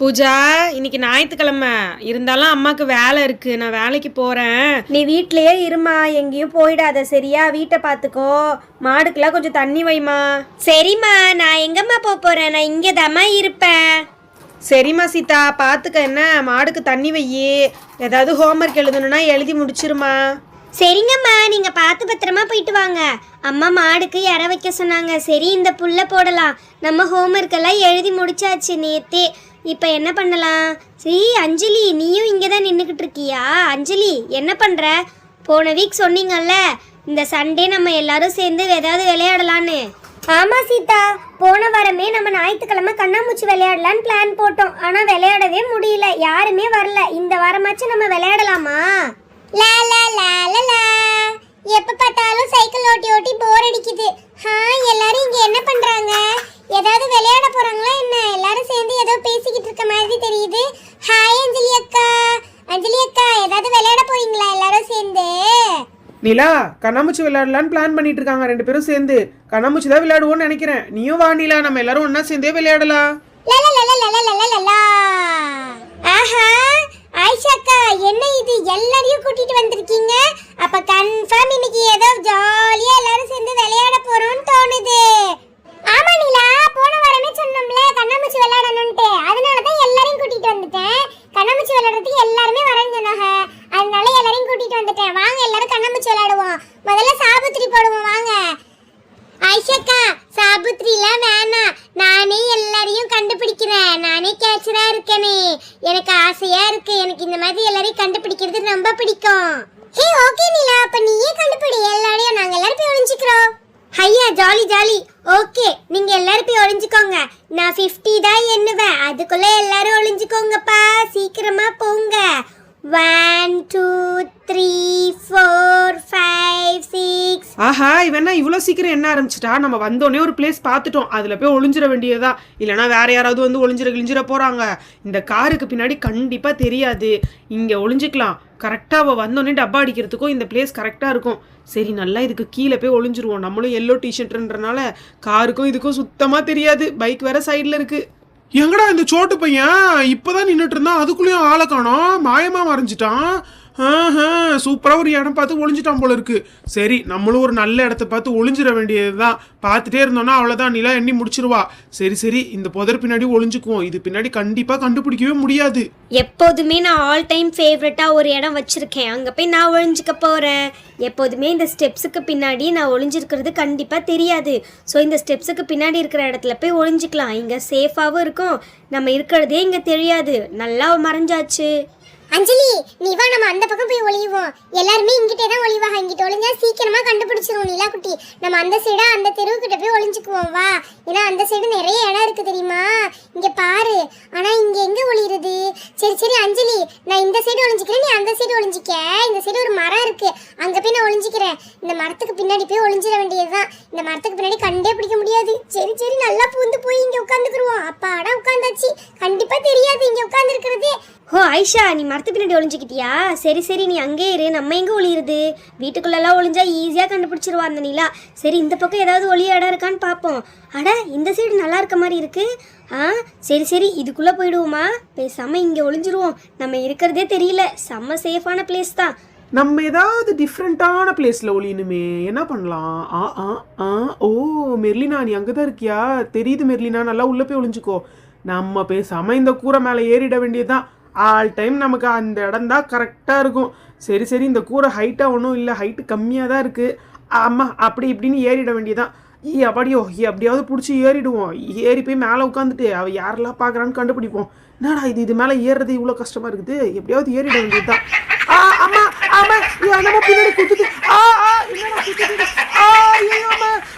பூஜா இன்னைக்கு ஞாயிற்றுக்கிழமை. இருந்தாலும் அம்மாக்கு வேலை இருக்கு. நான் வேலைக்கு போறேன். நீ வீட்லயே இருமா. எங்கேயும் போயிடாத சரியா? வீட்டை பார்த்துக்கோ. மாடுக்கெல்லாம் கொஞ்சம் தண்ணி வைமா. சரிம்மா. நான் எங்கம்மா போக போறேன்? நான் இங்கே இருப்பேன். சரிம்மா சீதா. பார்த்துக்க என்ன? மாடுக்கு தண்ணி வையி. ஏதாவது ஹோம்ஒர்க் எழுதணும்னா எழுதி முடிச்சிருமா. சரிங்கம்மா. நீங்க பார்த்து பத்திரமா போயிட்டு வாங்க. அம்மா மாடுக்கு இற வைக்க சொன்னாங்க. சரி இந்த புல்ல போடலாம். நம்ம ஹோம்ஒர்க் எல்லாம் எழுதி முடிச்சாச்சு நேத்தே. இப்போ என்ன பண்ணலாம்? சரி அஞ்சலி நீயும் இங்கே தான் நின்றுக்கிட்டு இருக்கியா அஞ்சலி என்ன பண்ணுற போன வீக் சொன்னீங்கல்ல இந்த சண்டே நம்ம எல்லாரும் சேர்ந்து ஏதாவது விளையாடலான்னு. ஆமாம் சீதா. போன வாரமே நம்ம ஞாயிற்றுக்கிழமை கண்ணாமூச்சி விளையாடலான்னு பிளான் போட்டோம். ஆனால் விளையாடவே முடியல. யாருமே வரல. இந்த வாரமாச்சும் நம்ம விளையாடலாமா? லா லா லா லா லா. எப்ப பார்த்தாலும் சைக்கிள் ஓட்டி ஓட்டி போர் அடிக்குது. ஹா எல்லாரும் இங்கே என்ன பண்ணுறாங்க ஏதாவது விளையாட போறாங்களா என்ன? எல்லாரும் சேர்ந்து ஏதோ பேசிக்கிட்டு இருக்க மாதிரி தெரியுது. ஹாய் அஞ்சலி அக்கா. அஞ்சலி அக்கா ஏதாவது விளையாட போறீங்களா எல்லாரும் சேர்ந்து? நிலா கண்ணாமூச்சி விளையாடலான்னு பிளான் பண்ணிட்டு இருக்காங்க. ரெண்டு பேரும் சேர்ந்து. கண்ணாமூச்சி தான் விளையாடுவோம்னு நினைக்கிறேன். நீயும் வா நிலா. நம்ம எல்லாரும் ஒன்னா சேர்ந்தே விளையாடலாம் ஆஹா ஆயிஷா அக்கா என்ன இது? எல்லாரையும் கூட்டிட்டு வந்திருக்கீங்க? அப்ப கன்ஃபார்ம் இன்னைக்கு ஏதோ ஜாலியா நானே இருக்கனே. எனக்கு ஆசையா இருக்கு. எனக்கு இந்த மாதிரி எல்லாரையும் கண்டுபிடிக்கிறது ரொம்ப பிடிக்கும். Hey okay Neela. அப்ப நீயே கண்டுபிடி. எல்லாரையும் நாங்க எல்லாரும் போய் ஒளிஞ்சுக்கிறோம். ஐயா ஜாலி ஜாலி ஓகே நீங்க எல்லாரும் போய் ஒளிஞ்சுக்கோங்க. நான் 50 தான் எண்ணுவேன். அதுக்குள்ள எல்லாரும் ஒளிஞ்சுக்கோங்கப்பா. சீக்கிரமா போங்க. One two three four five six ஆஹா இவனா இவ்வளோ சீக்கிரம் என்ன ஆரம்பிச்சிட்டா? நம்ம வந்தோடனே ஒரு பிளேஸ் பார்த்துட்டோம். அதில் போய் ஒளிஞ்சிட வேண்டியதா இல்லைனா வேற யாராவது வந்து ஒளிஞ்சிட கிழிஞ்சிட போகிறாங்க இந்த காருக்கு பின்னாடி கண்டிப்பாக தெரியாது. இங்கே ஒளிஞ்சிக்கலாம். கரெக்டாக அவள் வந்தோடனே டப்பா அடிக்கிறதுக்கும் இந்த பிளேஸ் கரெக்டாக இருக்கும். சரி நல்லா இதுக்கு கீழே போய் ஒளிஞ்சிருவோம். நம்மளும் எல்லோ டிஷர்ட்ன்றனால காருக்கும் இதுக்கும் சுத்தமாக தெரியாது. பைக் வேற சைடில் இருக்குது எங்கடா இந்த சோட்டு பையன்? இப்பதான் நின்றுட்டு இருந்தான். அதுக்குள்ளேயும் ஆளை காணோம். மாயமா மறைஞ்சிட்டான். சூப்பராக ஒரு இடம் பார்த்து ஒளிஞ்சிட்டான் போல இருக்கு. சரி நம்மளும் ஒரு நல்ல இடத்த பார்த்து ஒளிஞ்சிட வேண்டியதுதான். பார்த்துட்டே இருந்தோம்னா அவ்வளோதான் நிலா எண்ணி முடிச்சிருவா. சரி சரி இந்த புதர் பின்னாடி ஒளிஞ்சுக்குவோம். இது பின்னாடி கண்டிப்பாக கண்டுபிடிக்கவே முடியாது. எப்போதுமே நான் ஆல் டைம் ஃபேவரட்டாக ஒரு இடம் வச்சுருக்கேன். அங்கே போய் நான் ஒளிஞ்சிக்க போகிறேன் எப்போதுமே இந்த ஸ்டெப்ஸுக்கு பின்னாடி நான் ஒளிஞ்சிருக்கிறது கண்டிப்பாக தெரியாது. ஸோ இந்த ஸ்டெப்ஸுக்கு பின்னாடி இருக்கிற இடத்துல போய் ஒளிஞ்சிக்கலாம். இங்கே சேஃபாகவும் இருக்கும். நம்ம இருக்கிறதே இங்கே தெரியாது. நல்லா மறைஞ்சாச்சு. அஞ்சலி நீ வா நம்ம அந்த பக்கம் போய் ஒளியுவோம். எல்லாருமே இங்கிட்டே தான் ஒளிவாக இங்கிட்ட ஒளிஞ்சா சீக்கிரமா கண்டுபிடிச்சிருவோம் நிலா குட்டி நம்ம அந்த சைடா அந்த தெருவுக்கிட்ட போய் ஒளிஞ்சுக்குவோம் வா. ஏன்னா அந்த சைடு நிறைய இடம் இருக்கு தெரியுமா? இங்க பாரு. ஆனா இங்க எங்க ஒளியுறது? சரி சரி அஞ்சலி நான் இந்த சைடு ஒளிஞ்சிக்கிறேன் நீ அந்த சைடு ஒளிஞ்சிக்க. இந்த சைடு ஒரு மரம் இருக்கு. அங்க போய் நான் ஒளிஞ்சிக்கிறேன். இந்த மரத்துக்கு பின்னாடி போய் ஒளிஞ்சிட வேண்டியதுதான். இந்த மரத்துக்கு பின்னாடி கண்டே பிடிக்க முடியாது. சரி சரி நல்லா பூந்து போய் இங்க உட்காந்துக்குருவோம். அப்பாடா உட்காந்தாச்சு. கண்டிப்பா தெரியாது இங்க உட்காந்துருக்கிறது. ஓ ஐஷா நீ மரத்து பின்னாடி ஒளிஞ்சிக்கிட்டியா? சரி சரி நீ அங்கே இரு. நம்ம எங்கே ஒளியிருது வீட்டுக்குள்ளெல்லாம் ஒளிஞ்சா ஈஸியாக கண்டுபிடிச்சிருவா அந்த நிலா சரி இந்த பக்கம் ஏதாவது ஒளி இடம் இருக்கான்னு பார்ப்போம் அட இந்த சைடு நல்லா இருக்க மாதிரி இருக்கு. ஆ சரி சரி இதுக்குள்ளே போயிடுவோமா? பேசாமல் இங்கே ஒளிஞ்சிருவோம். நம்ம இருக்கிறதே தெரியல. செம்ம சேஃபான பிளேஸ் தான். நம்ம ஏதாவது டிஃப்ரெண்ட்டான பிளேஸில் ஒளியணுமே. என்ன பண்ணலாம்? ஆ ஆ ஆ ஓ மெர்லினா நீ அங்கே தான் இருக்கியா? தெரியுது மெர்லினா நல்லா உள்ளே போய் ஒளிஞ்சுக்கோ. நம்ம பேசாமல் இந்த கூரை மேலே ஏறிட வேண்டியதுதான். ஆல் டைம் நமக்கு அந்த இடம் தான் கரெக்டாக இருக்கும். சரி சரி இந்த கூரை ஹைட்டாக ஒன்றும் இல்லை ஹைட்டு கம்மியாக தான் இருக்குது ஆமாம் அப்படி இப்படின்னு ஏறிட வேண்டியதான் ஈ அப்படியோ ஈ அப்படியாவது பிடிச்சி ஏறிடுவோம். ஏறி போய் மேலே உட்காந்துட்டு அவள் யாரெல்லாம் பார்க்குறான்னு கண்டுபிடிப்போம். என்னடா இது இது மேலே ஏறுறது இவ்வளோ கஷ்டமாக இருக்குது? எப்படியாவது ஏறிட வேண்டியதுதான். ஆ ஆமாம் ஆமாம் ஏய் நம்ம பின்னாடி குத்துது ஆ ஆ என்னடா குத்துது ஆ ஐயோ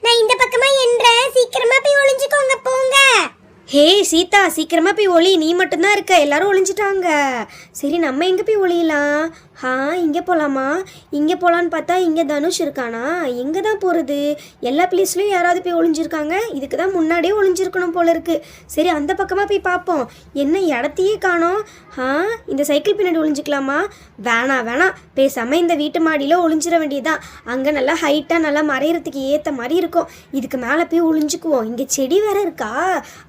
நான் இந்த பக்கமா என்றேன் சீக்கிரமா போய் ஒளிஞ்சுக்கோங்க போங்க. ஹே சீதா சீக்கிரமா போய் ஒளி. நீ மட்டும்தான் இருக்க. எல்லாரும் ஒளிஞ்சிட்டாங்க. சரி நம்ம எங்க போய் ஒளியலாம்? ஆ இங்கே போகலாமா இங்கே போகலான்னு பார்த்தா இங்கே தனுஷ் இருக்கானா? எங்கே தான் போகிறது எல்லா பிளேஸ்லையும் யாராவது போய் ஒளிஞ்சிருக்காங்க? இதுக்கு தான் முன்னாடியே ஒளிஞ்சிருக்கணும் போல இருக்கு. சரி அந்த பக்கமாக போய் பார்ப்போம். என்ன இடத்தையே காணோம்? ஆ இந்த சைக்கிள் பின்னாடி ஒளிஞ்சிக்கலாமா? வேணாம் வேணாம் பேசாமல் இந்த வீட்டு மாடியில் ஒளிஞ்சிட வேண்டியதுதான். அங்கே நல்லா ஹைட்டாக நல்லா மறையிறதுக்கு ஏற்ற மாதிரி இருக்கும். இதுக்கு மேலே போய் ஒளிஞ்சுக்குவோம். இங்கே செடி வேற இருக்கா?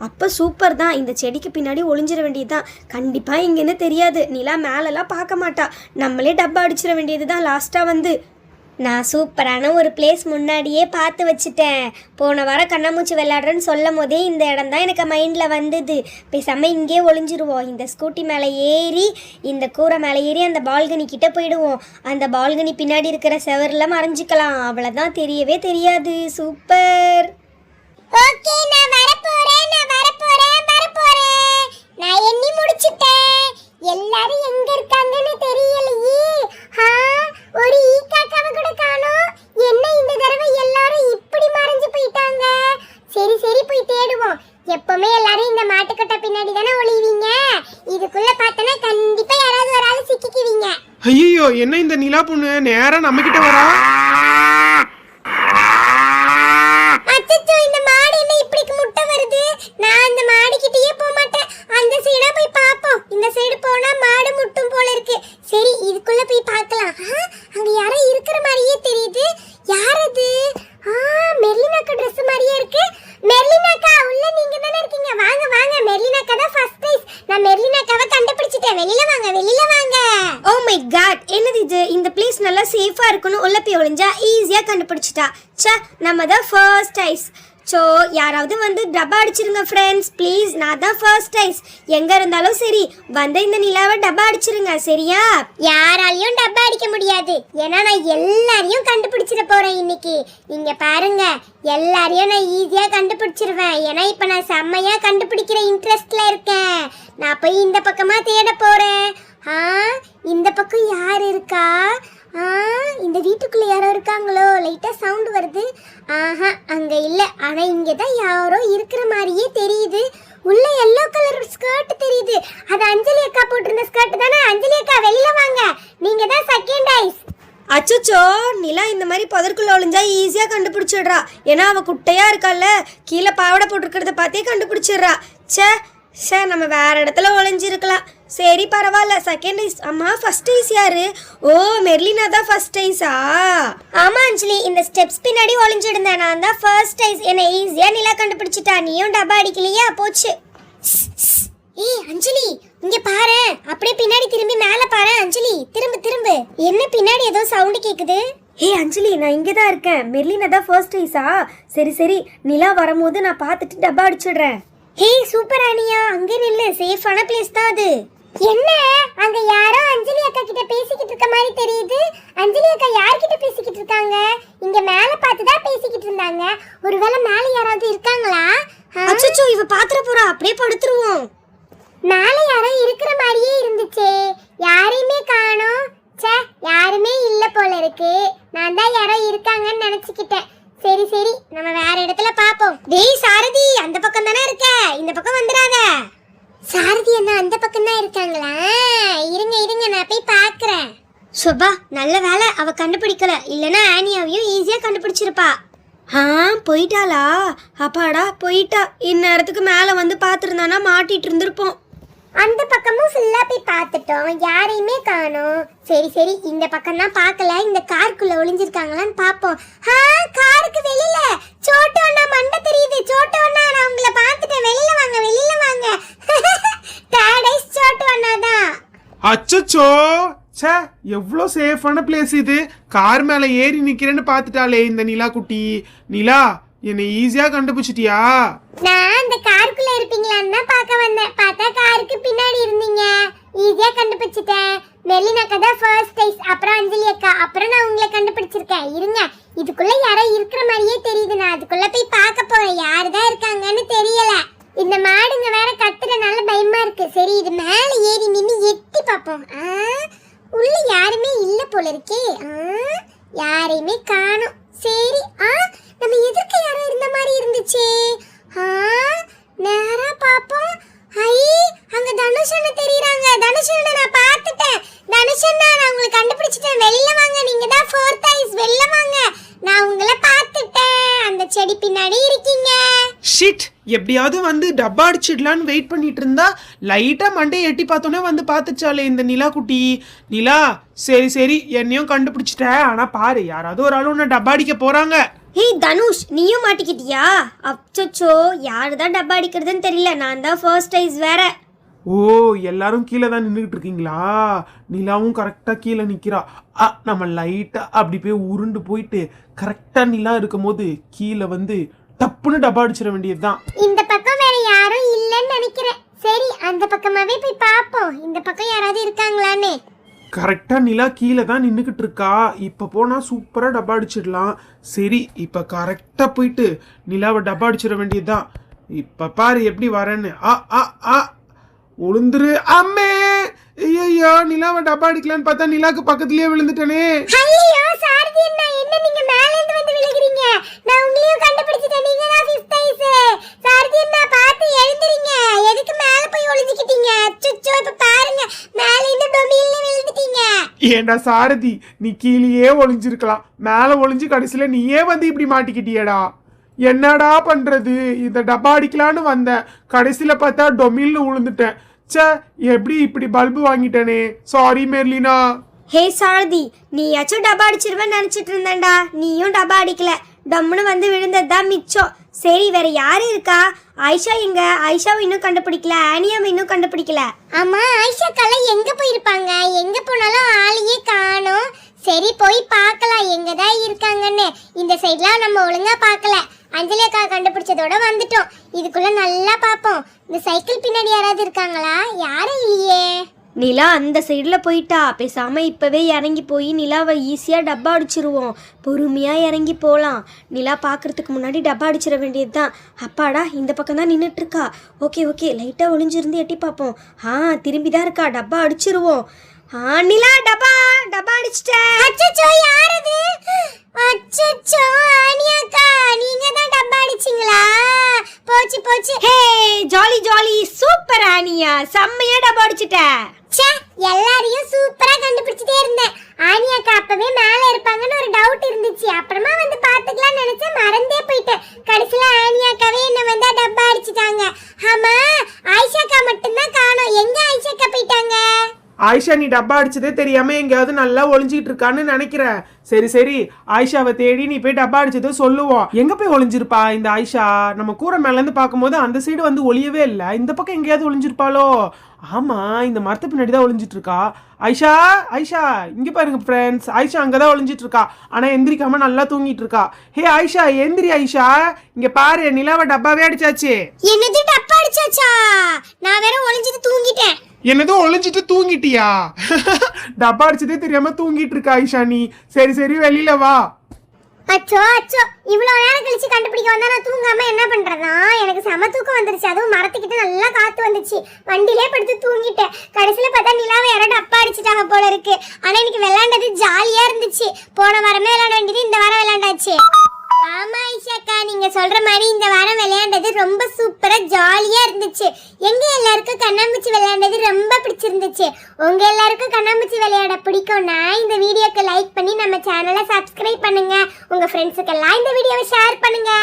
அப்போ சூப்பர் தான். இந்த செடிக்கு பின்னாடி ஒளிஞ்சிட வேண்டியதுதான். கண்டிப்பாக இங்கேருந்து தெரியாது. நிலா மேலெல்லாம் பார்க்க மாட்டா. நாமளே டப்பா அடிச்சிட வேண்டியது தான் லாஸ்ட்டாக வந்து நான் சூப்பரான ஒரு பிளேஸ் முன்னாடியே பார்த்து வச்சுட்டேன். போன வாரம் கண்ணாமூச்சி விளையாடுறேன்னு சொல்லும் போதே இந்த இடம் தான் எனக்கு மைண்டில் வந்தது. பேசாமல் இங்கே ஒளிஞ்சிருவோம். இந்த ஸ்கூட்டி மேலே ஏறி இந்த கூரை மேலே ஏறி அந்த பால்கனி கிட்டே போயிடுவோம். அந்த பால்கனி பின்னாடி இருக்கிற செவரில் மறைஞ்சிக்கலாம். அவ்வளோதான் தெரியவே தெரியாது. சூப்பர். ஓகே நான் வரப்போறேன் நான் வரப்போறேன் வரப்போறேன். நான் எண்ணி முடிச்சிட்டேன். எல்லாரும் எங்க இருக்காங்கன்னு தெரியலையே. ஹா ஒரு ஈ காக்காவை கூட காணோம். என்ன இந்த தடவை எல்லாரும் இப்படி மறைஞ்சு போயிட்டாங்க? சரி சரி போய் தேடுவோம். எப்பவுமே எல்லாரும் இந்த மாட்டுக்கொட்டை பின்னாடி தானே ஒளிவீங்க? இதுக்குள்ள பார்த்தனா கண்டிப்பா யாராவது ஒரு ஆள் சிக்கிக்குவீங்க. ஐயோ என்ன இந்த நிலா பொண்ணு? நேரா நம்ம கிட்ட வரா அச்சச்சோ இந்த மாடு என்ன இப்படி முட்டை வருது நான் அந்த மாடு கிட்டயே போக மாட்டேன் அந்த சைடா போய் பாப்போம் இந்த சைடு போனா மாடு முட்டும் போல இருக்கு சரி இதுக்குள்ள போய் பார்க்கலாம் ஆ, அங்க யாரோ இருக்கிற மாதிரியே தெரியுது யார் அது ஆ மெர்லினாக்கா Dress மாதிரியே இருக்கு மெர்லினாக்கா உள்ள நீங்க தானே இருக்கீங்க வாங்க வாங்க மெர்லினாக்கா தான் ஃபர்ஸ்ட் பிரைஸ் நான் மெர்லினாக்காவை கண்டுபிடிச்சிட்டேன் வெளியில வாங்க வெளியில வாங்க ஓ மை காட் என்னது இது இந்த பிளேஸ் நல்லா சேஃபாக இருக்கணும் உள்ள போய் ஒளிஞ்சா ஈஸியாக கண்டுபிடிச்சிட்டா ச்சே நம்ம தான் ஃபர்ஸ்ட் ஸோ யாராவது வந்து டப்பா அடிச்சிருங்க ஃப்ரெண்ட்ஸ் ப்ளீஸ் நான் தான் ஃபர்ஸ்ட் ரைஸ் எங்கே இருந்தாலும் சரி வந்த இந்த நிலாவை டப்பா அடிச்சிருங்க சரியா? யாராலையும் டப்பா அடிக்க முடியாது. ஏன்னா நான் எல்லாரையும் கண்டுபிடிச்சிட போறேன் இன்னைக்கு. நீங்கள் பாருங்க எல்லாரையும் நான் ஈஸியாக கண்டுபிடிச்சிருவேன். ஏன்னா இப்போ நான் செம்மையாக கண்டுபிடிக்கிற இன்ட்ரெஸ்டில் இருக்கேன். நான் போய் இந்த பக்கமாக தேட போகிறேன் ஆ இந்த பக்கம் யார் இருக்கா? ஆ இந்த வீட்டுக்குள்ள யாரோ இருக்காங்களோ லைட்டா சவுண்ட் வருது. ஆஹா அங்க இல்ல. ஆனா இங்கே தான் யாரோ இருக்கிற மாதிரியே தெரியுது. உள்ள எல்லோ கலர் ஸ்கர்ட் தெரியுது. அது அஞ்சலி அக்கா போட்டிருந்த ஸ்கர்ட் தானே? அஞ்சலி அக்கா வெளியில வாங்க. நீங்க தான் செகண்ட் ஐஸ் அச்சோ நிலா இந்த மாதிரி பதற்குள்ள ஒளிஞ்சா ஈஸியாக கண்டுபிடிச்சிடுறா. ஏன்னா அவள் குட்டையாக இருக்கால்ல கீழே பாவாடை போட்டிருக்கிறத பார்த்தே கண்டுபிடிச்சிடுறா. ச்சே ச்சே நம்ம வேற இடத்துல ஒளிஞ்சிருக்கலாம். சரி பரவாயில்ல. செகண்ட் ஐஸ் அம்மா ஃபர்ஸ்ட் ஐஸ் யாரு? ஓ மெர்லினா தான் ஃபர்ஸ்ட் ஐஸா ஆமா அஞ்சலி. இந்த ஸ்டெப்ஸ் பின்னாடி ஒளிஞ்சிருந்தேன் நான் தான் ஃபர்ஸ்ட் ஐஸ் என்ன ஈஸியா நிலா கண்டுபிடிச்சிட்டா. நீயும் டப்பா அடிக்கலையா? போச்சு. ஏய் அஞ்சலி இங்க பாரு. அப்படியே பின்னாடி திரும்பி மேல பாரு அஞ்சலி. திரும்ப திரும்ப. என்ன பின்னாடி ஏதோ சவுண்ட் கேக்குது? ஹே அஞ்சலி நான் இங்கே தான் இருக்கேன். மெர்லினா தான் ஃபர்ஸ்ட் ஐஸா சரி சரி. நிலா வரும்போது நான் பார்த்துட்டு டப்பா அடிச்சிடுறேன். Hey super Aniya. அங்க நில்லு. சேஃபான பிளேஸ் தான் அது. என்ன? அங்க யாரோ அஞ்சலி அக்கா கிட்ட பேசிக்கிட்டு இருக்க மாதிரி தெரியுது. அஞ்சலி அக்கா யார்கிட்ட பேசிக்கிட்டு இருக்காங்க? இங்க மேல பார்த்து தான் பேசிக்கிட்டு இருந்தாங்க. ஒருவேளை மேல யாராவது இருக்காங்களா? அச்சச்சோ இவ பாத்திர போறா. அப்படியே படுத்துருவோம். மேல யாரோ இருக்கிற மாதிரியே இருந்துச்சே. யாரையுமே காணோம். ச்சே யாருமே இல்ல போல இருக்கு. நான் தான் யாரோ இருக்காங்கன்னு நினைச்சுக்கிட்டேன். சரி சரி நம்ம வேற இடத்துல பாப்போம் டேய் சாரதி அந்த பக்கம் இந்த பக்கம் வந்துடாத. சாரதி என்ன அந்த பக்கம் தான் இருக்காங்களா? இருங்க இருங்க நான் போய் பார்க்கறேன். சுபா நல்ல வேலை அவ கண்டுபிடிக்கல. இல்லனா ஆனியாவையும் ஈஸியா கண்டுபிடிச்சிருப்பா. ஆ போயிட்டாளா? அப்பாடா போயிட்டா. இந்நேரத்துக்கு மேல வந்து பாத்துருந்தானா மாட்டிட்டு இருந்திருப்போம். அந்த பக்கமும் ஃபுல்லா போய் பார்த்துட்டோம். யாரையுமே காணோம். சரி சரி இந்த பக்கம் தான் பார்க்கல. இந்த காருக்குள்ள ஒளிஞ்சிருக்காங்களான்னு பார்ப்போம். ஆ காருக்கு வெளியில. சோட்டு அண்ணா மண்டை தெரியுது சோட்டு அண்ணா நான் உங்களை பார்த்துட்டேன் வெளியில வாங்க வெளியில வாங்க டேடைஸ் சோட்டு அண்ணா தான் அச்சச்சோ! சே எவ்வளோ சேஃபான பிளேஸ் இது. கார் மேலே ஏறி நிற்கிறேன்னு பார்த்துட்டாளே இந்த நிலா குட்டி. நிலா என்னை ஈஸியா கண்டுபிடிச்சிட்டியா? நான் அந்த காருக்குள்ள இருப்பீங்களான்னு பார்க்க வந்தேன். பார்த்தா காருக்கு பின்னாடி இருந்தீங்க. ஈஸியா கண்டுபிடிச்சிட்டேன். மெல்லினாக்கா தான் ஃபர்ஸ்ட் டைஸ் அப்புறம் அஞ்சலி அக்கா. அப்புறம் நான் உங்களை கண்டுபிடிச்சிருக்கேன். இருங்க. இதுக்குள்ள யாரோ இருக்கிற மாதிரியே தெரியுது. நான் அதுக்குள்ள போய் பார்க்க போறேன். யாரு தான் இருக்காங்கன்னு தெரியல. இந்த மாடுங்க வேற கத்துறனால பயமா இருக்கு. சரி இது மேல ஏறி நின்னு எட்டி பார்ப்போம் ஆ, உள்ள யாருமே இல்ல போல இருக்கே. ஆ, யாரையுமே காணோம். சரி ஆ? நம்ம எதிர்க்க யாரோ இருந்த மாதிரி இருந்துச்சே. ஆ? நேரா பாப்போம். ஐ அங்க தனுஷ் அண்ணா தெரியறாங்க. தனுஷ் அண்ணா நான் பார்த்துட்டேன். தனுஷ் அண்ணா நான் உங்களை கண்டுபிடிச்சிட்டேன். வெளில வாங்க நீங்க தான் ஃபோர்த் ஐஸ் வெளில வாங்க. நான் உங்களை பார்த்துட்டேன். அந்த செடி பின்னாடி இருக்கீங்க. ஷிட் எப்படியாவது வந்து டப்பா அடிச்சிடலான்னு வெயிட் பண்ணிட்டு இருந்தா லைட்டா மண்டையை எட்டி பார்த்தோன்னே வந்து பார்த்துச்சாலே இந்த நிலா குட்டி. நிலா சரி சரி என்னையும் கண்டுபிடிச்சிட்டேன் ஆனா பாரு யாராவது ஒரு ஆள் உன்னை டப்பா அடிக்க போறாங்க. ஏய் தனுஷ் நீயும் மாட்டிக்கிட்டியா? அச்சச்சோ யாரு தான் டப்பா அடிக்கிறதுன்னு தெரியல. நான் தான் ஃபர்ஸ்ட் ஐஸ் வேற. ஓ எல்லாரும் கீழே தான் நின்றுட்டு இருக்கீங்களா? நிலாவும் கரெக்டாக கீழே நிற்கிறா ஆ நம்ம லைட்டாக அப்படி போய் உருண்டு போயிட்டு கரெக்டாக நிலா இருக்கும்போது கீழே வந்து டப்புன்னு டப்பா அடிச்சிட வேண்டியதுதான். இந்த பக்கம் வேற யாரும் இல்லைன்னு நினைக்கிறேன். சரி அந்த பக்கமாவே போய் பார்ப்போம். இந்த பக்கம் யாராவது இருக்காங்களான்னு. கரெக்டாக நிலா கீழே தான் நின்றுக்கிட்டு இருக்கா. இப்போ போனால் சூப்பராக டப்பா அடிச்சிடலாம். சரி இப்போ கரெக்டாக போயிட்டு நிலாவை டப்பா அடிச்சிட வேண்டியதுதான். இப்போ பாரு எப்படி வரேன்னு. ஆ ஆ ஆ. உளுந்துரு அம்மே! ஐயோ நிலாவை டப்பா அடிக்கலான்னு பார்த்தா நிலாக்கு பக்கத்துலயே விழுந்துட்டனே. ஐயோ சாரதி அண்ணா என்ன நீங்க மேல இருந்து வந்து விழுகிறீங்க? நான் உங்களையும் கண்டுபிடிச்சிட்டேன். நீங்க தான் ஃபிஃப்த் ஐஸ் சாரதி அண்ணா பார்த்து எழுந்திரீங்க எதுக்கு மேல போய் ஒளிஞ்சுக்கிட்டீங்க? அச்சச்சோ இப்ப பாருங்க. மேல இருந்து டொமில்ல விழுந்துட்டீங்க. ஏண்டா சாரதி நீ கீழேயே ஒளிஞ்சிருக்கலாம். மேலே ஒளிஞ்சு கடைசியில நீயே வந்து இப்படி மாட்டிக்கிட்டியேடா. என்னடா பண்றது? இந்த டப்பா அடிக்கலான்னு வந்தேன். கடைசியில பார்த்தா டொமில்னு விழுந்துட்டேன். ச்சே எப்படி இப்படி பல்பு வாங்கிட்டேனே? Sorry Merlina. ஹே சாரதி நீயாச்சும் டப்பா அடிச்சிருவேன்னு நினைச்சிட்டு இருந்தேன்டா. நீயும் டப்பா அடிக்கல. டம்முன்னு வந்து விழுந்தது தான் மிச்சம். சரி வேற யாரு இருக்கா? ஆயிஷா எங்க? ஆயிஷாவை இன்னும் கண்டுபிடிக்கல. ஆனியாவை இன்னும் கண்டுபிடிக்கல. ஆமா ஆயிஷா கலை எங்க போயிருப்பாங்க? எங்க போனாலும் ஆளையே காணோம். சரி போய் பார்க்கலாம். எங்க தான் இருக்காங்கன்னு. இந்த சைட்லாம் நம்ம ஒழுங்கா பார்க்கல. அஞ்சலி அக்கா கண்டுபிடிச்சதோட வந்துட்டோம். இதுக்குள்ள நல்லா பார்ப்போம். இந்த சைக்கிள் பின்னாடி யாராவது இருக்காங்களா? யாரும் இல்லையே. நிலா அந்த சைடில் போயிட்டா. பேசாமல் இப்போவே இறங்கி போய் நிலாவை ஈஸியாக டப்பா அடிச்சிருவோம். பொறுமையாக இறங்கி போகலாம் நிலா பார்க்கறதுக்கு முன்னாடி டப்பா அடிச்சிட வேண்டியது தான் அப்பாடா இந்த பக்கம் தான் நின்றுட்டு இருக்கா. ஓகே ஓகே லைட்டாக ஒளிஞ்சிருந்து எட்டி பார்ப்போம். ஆ திரும்பி தான் இருக்கா. டப்பா அடிச்சிருவோம். ஆ நிலா டப்பா டப்பா அடிச்சிட்டேன் அச்சச்சோ யார் அது அச்சச்சோ ஆனியாக்கா நீங்க தான் டப்பா அடிச்சிங்களா? போச்சு போச்சு. ஹே ஜாலி ஜாலி சூப்பர் ஆனியா செம்மையா டப்பா அடிச்சிட்டேன் ச்சே எல்லாரையும் சூப்பரா கண்டுபிடிச்சிட்டே இருந்தேன். ஆனியாக்கா அப்பவே மேல இருப்பாங்கன்னு ஒரு டவுட் இருந்துச்சு. அப்புறமா வந்து பாத்துக்கலாம் நினைச்சேன். மறந்தே போயிட்டேன். கடைசியில ஆனியாக்காவே என்ன வந்து டப்பா அடிச்சிட்டாங்க ஆமா ஆயிஷாக்கா மட்டும்தான் காணோம் எங்க ஆயிஷாக்கா போயிட்டாங்க ஆயிஷா நீ டப்பா அடிச்சதே தெரியாம எங்கேயாவது நல்லா ஒளிஞ்சிக்கிட்டு இருக்கான்னு நினைக்கிறேன் சரி சரி. ஆயிஷாவை தேடி நீ போய் டப்பா அடிச்சதோ சொல்லுவோம். எங்க போய் ஒளிஞ்சிருப்பா இந்த ஆயிஷா? நம்ம கூரை மேல இருந்து பார்க்கும்போது அந்த சைடு வந்து ஒளியவே இல்லை. இந்த பக்கம் எங்கேயாவது ஒளிஞ்சிருப்பாளோ? ஆமா இந்த மரத்து பின்னாடி தான் ஒளிஞ்சிட்டு இருக்கா ஐஷா ஐஷா இங்க பாருங்க ஃப்ரெண்ட்ஸ் ஆயிஷா அங்கதான் ஒளிஞ்சிட்டு இருக்கா ஆனா எந்திரிக்காம நல்லா தூங்கிட்டு இருக்கா ஹே ஆயிஷா எந்திரி ஐஷா இங்க பாரு நிலாவை டப்பாவே அடிச்சாச்சு. என்னது டப்பா அடிச்சாச்சா? நான் வேற ஒளிஞ்சிட்டு தூங்கிட்டேன். என்னதோ ஒளிஞ்சிட்டு தூங்கிட்டியா? டப்பா அடிச்சதே தெரியாம தூங்கிட்டு இருக்கா ஐஷா நீ. சரி சரி வெளியில வா. அச்சோ அச்சோ இவ்வளோ நேரம் கழிச்சு கண்டுபிடிக்க வந்தா நான் தூங்காம என்ன பண்றதா எனக்கு செம தூக்கம் வந்துருச்சு. அதுவும் மரத்துக்கிட்ட நல்லா காத்து வந்துச்சு. வண்டியிலே படுத்து தூங்கிட்டேன். கடைசியில பார்த்தா நிலாவை யாரோ டப்பா அடிச்சிட்டாங்க போல இருக்கு. ஆனா இன்னைக்கு விளையாண்டது ஜாலியா இருந்துச்சு. போன வாரமே விளையாட வேண்டியது இந்த வாரம் விளையாண்டாச்சு. ஆமா ஐஷாக்கா நீங்க சொல்ற மாதிரி இந்த வாரம் விளையாண்டது ரொம்ப சூப்பரா ஜாலியா இருந்துச்சு. எங்க எல்லாருக்கும் கண்ணாமூச்சி விளையாண்டது ரொம்ப பிடிச்சிருந்துச்சு. உங்க எல்லாருக்கும் கண்ணாமூச்சி விளையாட பிடிக்கும்னா இந்த வீடியோக்கு லைக் பண்ணி நம்ம சேனலை சப்ஸ்கிரைப் பண்ணுங்க. உங்க ஃப்ரெண்ட்ஸுக்கெல்லாம் இந்த வீடியோவை ஷேர் பண்ணுங்க.